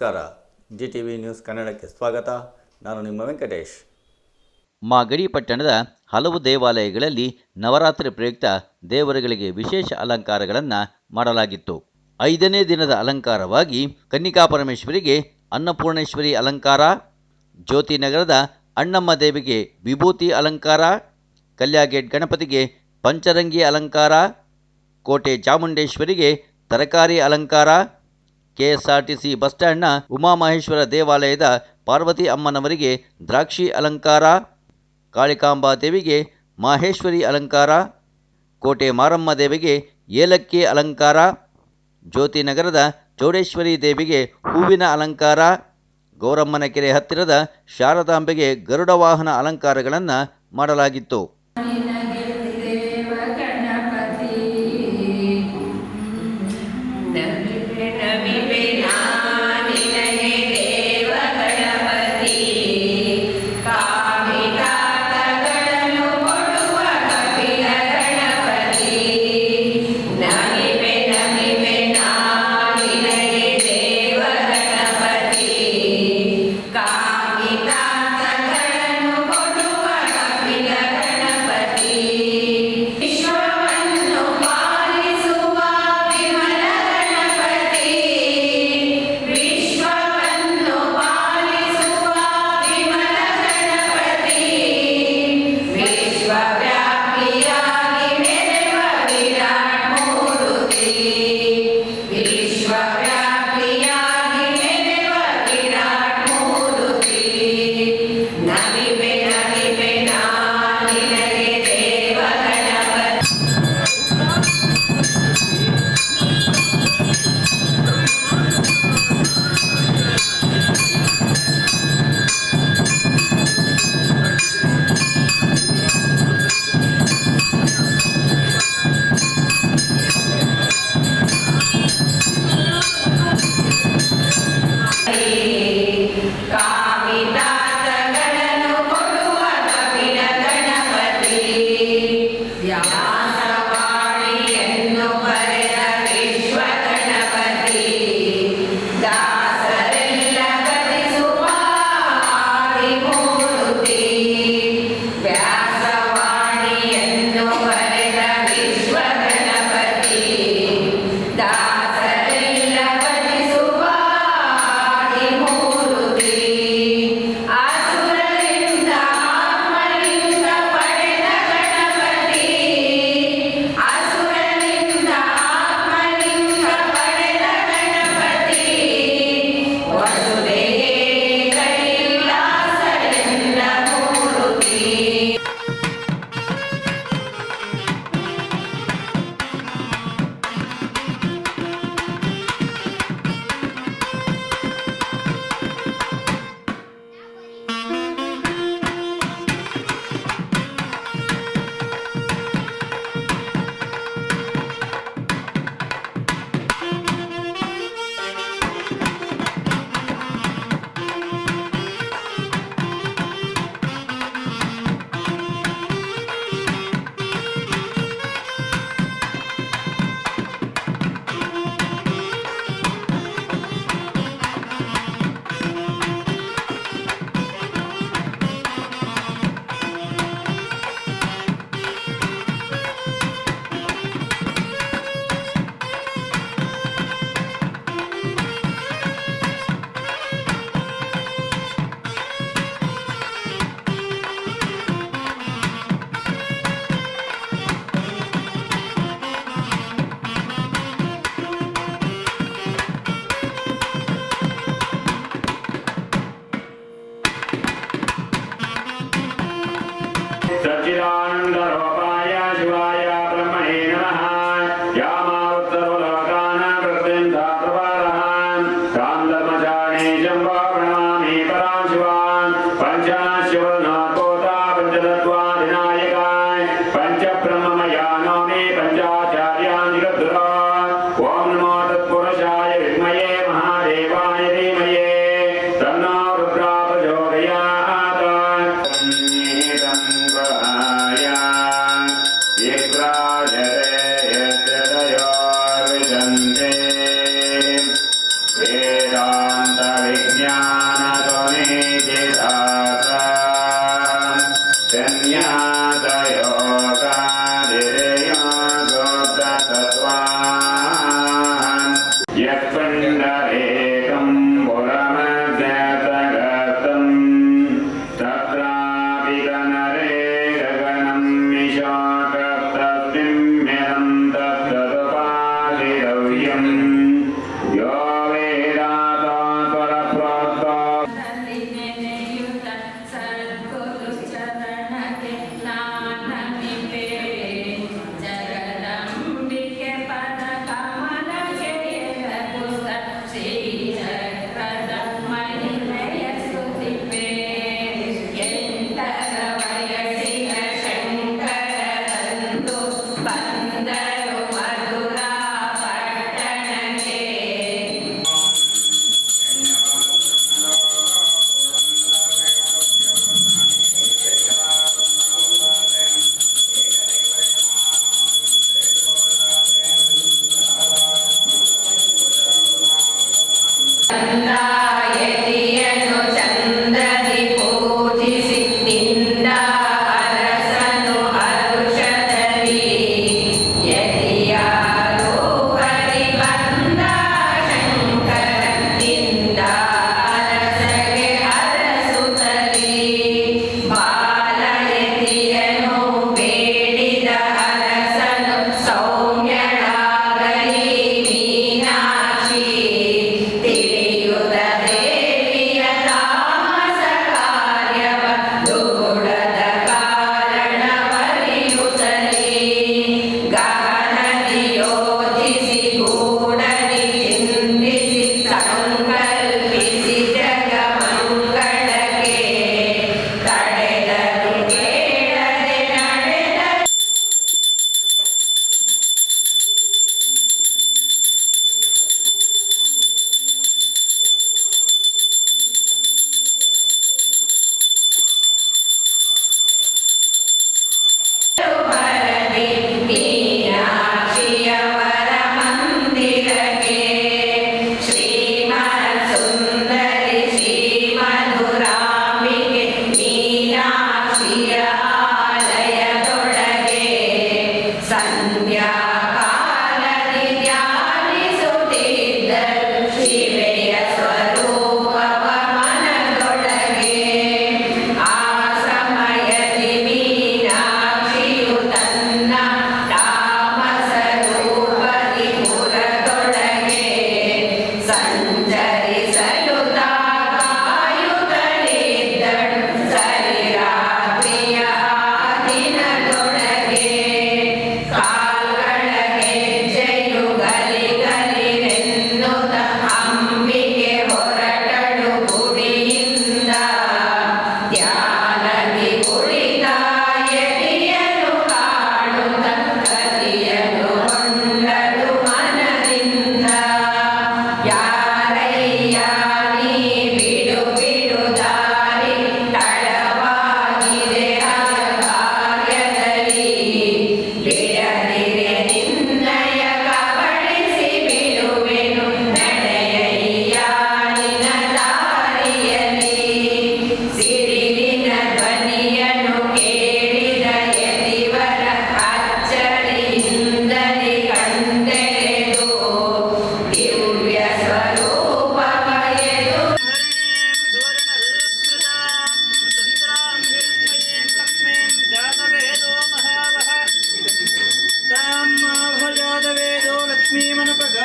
ನಮಸ್ಕಾರ. G T V news ಕನ್ನಡಕ್ಕೆ ಸ್ವಾಗತ. ನಾನು ನಿಮ್ಮ ವೆಂಕಟೇಶ್. ಮಾಗಡಿ ಪಟ್ಟಣದ ಹಲವು ದೇವಾಲಯಗಳಲ್ಲಿ ನವರಾತ್ರಿ ಪ್ರಯುಕ್ತ ದೇವರುಗಳಿಗೆ ವಿಶೇಷ ಅಲಂಕಾರಗಳನ್ನು ಮಾಡಲಾಗಿತ್ತು. ಐದನೇ ದಿನದ ಅಲಂಕಾರವಾಗಿ ಕನ್ನಿಕಾಪರಮೇಶ್ವರಿಗೆ ಅನ್ನಪೂರ್ಣೇಶ್ವರಿ ಅಲಂಕಾರ ಜ್ಯೋತಿನಗರದ ಅಣ್ಣಮ್ಮ ದೇವಿಗೆ ವಿಭೂತಿ ಅಲಂಕಾರ, ಕಲ್ಯಾಗೇಟ್ ಗಣಪತಿಗೆ ಪಂಚರಂಗಿ ಅಲಂಕಾರ, ಕೋಟೆ ಚಾಮುಂಡೇಶ್ವರಿಗೆ ತರಕಾರಿ ಅಲಂಕಾರ ಕೆಎಸ್ಆರ್ಟಿಸಿ ಬಸ್ ಸ್ಟ್ಯಾಂಡ್ನ ಉಮಾಮಹೇಶ್ವರ ದೇವಾಲಯದ ಪಾರ್ವತಿ ಅಮ್ಮನವರಿಗೆ ದ್ರಾಕ್ಷಿ ಅಲಂಕಾರ, ಕಾಳಿಕಾಂಬಾ ದೇವಿಗೆ ಮಾಹೇಶ್ವರಿ ಅಲಂಕಾರ, ಕೋಟೆ ಮಾರಮ್ಮ ದೇವಿಗೆ ಏಲಕ್ಕಿ ಅಲಂಕಾರ ಜ್ಯೋತಿನಗರದ ಚೌಡೇಶ್ವರಿ ದೇವಿಗೆ ಹೂವಿನ ಅಲಂಕಾರ, ಗೌರಮ್ಮನ ಕೆರೆ ಹತ್ತಿರದ ಶಾರದಾಂಬೆಗೆ ಗರುಡ ವಾಹನ ಅಲಂಕಾರಗಳನ್ನು ಮಾಡಲಾಗಿತ್ತು.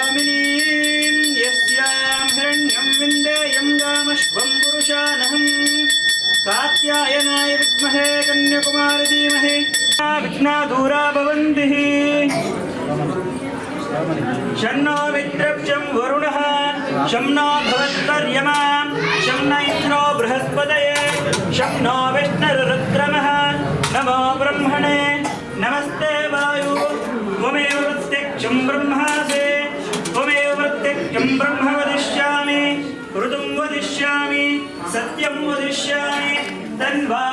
दामिनीं यस्यां हिरण्यं विन्देयं गामश्वं पुरुषानहं कात्यायनाय विद्महे कन्याकुमारि धीमहि विघ्ना दूरा भवन्ति शन्नो विद्रप्यं वरुणः शं नो भवत्पर्यमा शं न इन्द्रो बृहस्पतये शं नो विष्णुर् selva.